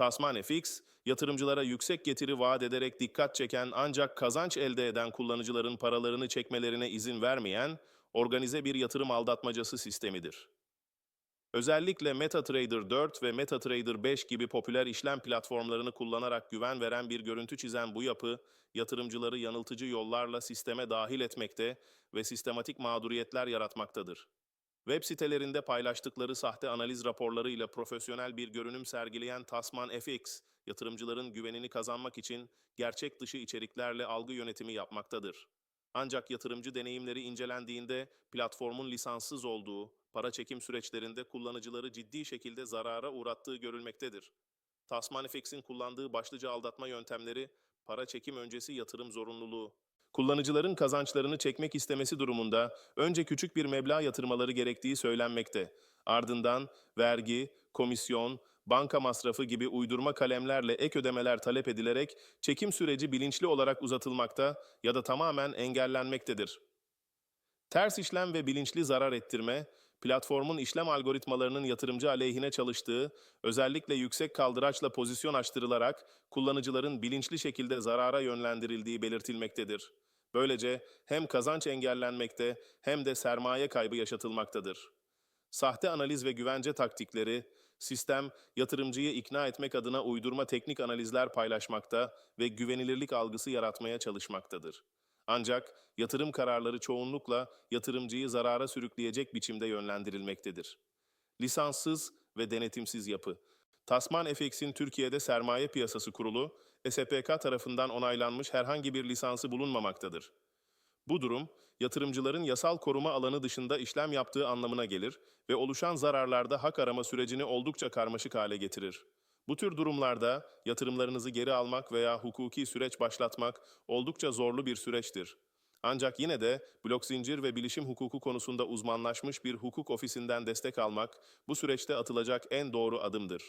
Tasman FX, yatırımcılara yüksek getiri vaat ederek dikkat çeken ancak kazanç elde eden kullanıcıların paralarını çekmelerine izin vermeyen organize bir yatırım aldatmacası sistemidir. Özellikle MetaTrader 4 ve MetaTrader 5 gibi popüler işlem platformlarını kullanarak güven veren bir görüntü çizen bu yapı, yatırımcıları yanıltıcı yollarla sisteme dahil etmekte ve sistematik mağduriyetler yaratmaktadır. Web sitelerinde paylaştıkları sahte analiz raporlarıyla profesyonel bir görünüm sergileyen Tasman FX, yatırımcıların güvenini kazanmak için gerçek dışı içeriklerle algı yönetimi yapmaktadır. Ancak yatırımcı deneyimleri incelendiğinde platformun lisanssız olduğu, para çekim süreçlerinde kullanıcıları ciddi şekilde zarara uğrattığı görülmektedir. Tasman FX'in kullandığı başlıca aldatma yöntemleri para çekim öncesi yatırım zorunluluğu. Kullanıcıların kazançlarını çekmek istemesi durumunda önce küçük bir meblağ yatırmaları gerektiği söylenmekte. Ardından vergi, komisyon, banka masrafı gibi uydurma kalemlerle ek ödemeler talep edilerek çekim süreci bilinçli olarak uzatılmakta ya da tamamen engellenmektedir. Ters işlem ve bilinçli zarar ettirme, platformun işlem algoritmalarının yatırımcı aleyhine çalıştığı, özellikle yüksek kaldıraçla pozisyon açtırılarak kullanıcıların bilinçli şekilde zarara yönlendirildiği belirtilmektedir. Böylece hem kazanç engellenmekte hem de sermaye kaybı yaşatılmaktadır. Sahte analiz ve güvence taktikleri, sistem yatırımcıyı ikna etmek adına uydurma teknik analizler paylaşmakta ve güvenilirlik algısı yaratmaya çalışmaktadır. Ancak yatırım kararları çoğunlukla yatırımcıyı zarara sürükleyecek biçimde yönlendirilmektedir. Lisanssız ve denetimsiz yapı. Tasman FX'in Türkiye'de Sermaye Piyasası Kurulu, SPK tarafından onaylanmış herhangi bir lisansı bulunmamaktadır. Bu durum, yatırımcıların yasal koruma alanı dışında işlem yaptığı anlamına gelir ve oluşan zararlarda hak arama sürecini oldukça karmaşık hale getirir. Bu tür durumlarda yatırımlarınızı geri almak veya hukuki süreç başlatmak oldukça zorlu bir süreçtir. Ancak yine de blok zincir ve bilişim hukuku konusunda uzmanlaşmış bir hukuk ofisinden destek almak bu süreçte atılacak en doğru adımdır.